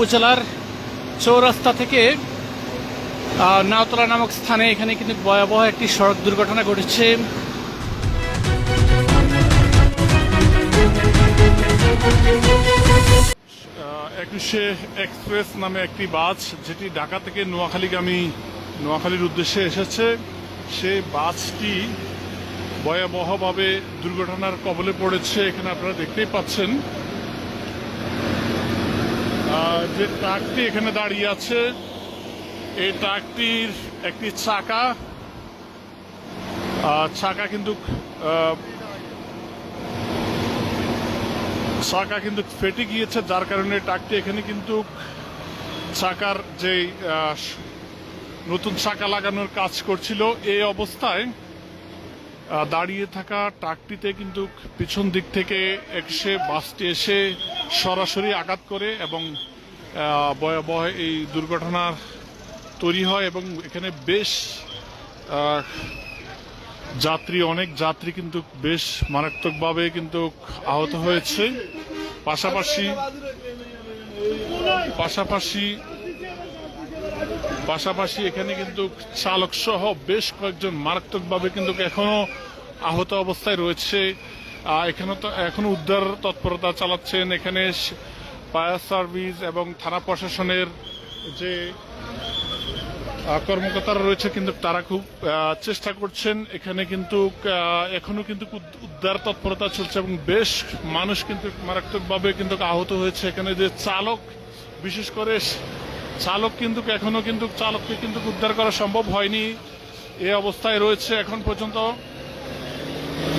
উপজেলার চৌরাস্তা থেকে নাওতলা নামক স্থানে এখানে কিন্তু ভয়াবহ একটি সড়ক দুর্ঘটনা ঘটেছে। একুশে এক্সপ্রেস নামে একটি বাস, যেটি ঢাকা থেকে নোয়াখালীগামী, নোয়াখালীর উদ্দেশ্যে এসেছে। সেই বাসটি ভয়াবহভাবে দুর্ঘটনার কবলে পড়েছে, এখানে আপনারা দেখতেই পাচ্ছেন। যে ট্রাকটি এখানে দাঁড়িয়ে আছে, এই ট্রাকটির একটি চাকা। চাকা কিন্তু চাকা কিন্তু ফেটে গিয়েছে, যার কারণে ট্রাকটি এখানে কিন্তু চাকার যে নতুন চাকা লাগানোর কাজ করছিল, এই অবস্থায় দাঁড়িয়ে থাকা ট্রাকটিতে কিন্তু পিছন দিক থেকে এসে, বাসটি এসে সরাসরি আঘাত করে এবং ভয়াবহ এই দুর্ঘটনার তৈরি হয় এবং এখানে বেশ যাত্রী, অনেক যাত্রী কিন্তু বেশ মারাত্মকভাবে কিন্তু আহত হয়েছে। পাশাপাশি পাশাপাশি পাশাপাশি এখানে কিন্তু চালক সহ বেশ কয়েকজন মারাত্মকভাবে কিন্তু এখনও আহত অবস্থায় রয়েছে। এখানে তো, এখনও উদ্ধার তৎপরতা চালাচ্ছেন। এখানে ফায়ার সার্ভিস এবং থানা প্রশাসনের যে কর্মকর্তারা রয়েছে কিন্তু তারা খুব চেষ্টা করছেন। এখানে কিন্তু এখনও কিন্তু উদ্ধার তৎপরতা চলছে এবং বেশ মানুষ কিন্তু মারাত্মকভাবে কিন্তু আহত হয়েছে। এখানে যে চালক, বিশেষ করে চালক কিন্তু এখনও কিন্তু, চালককে কিন্তু উদ্ধার করা সম্ভব হয়নি। এ অবস্থায় রয়েছে এখন পর্যন্ত।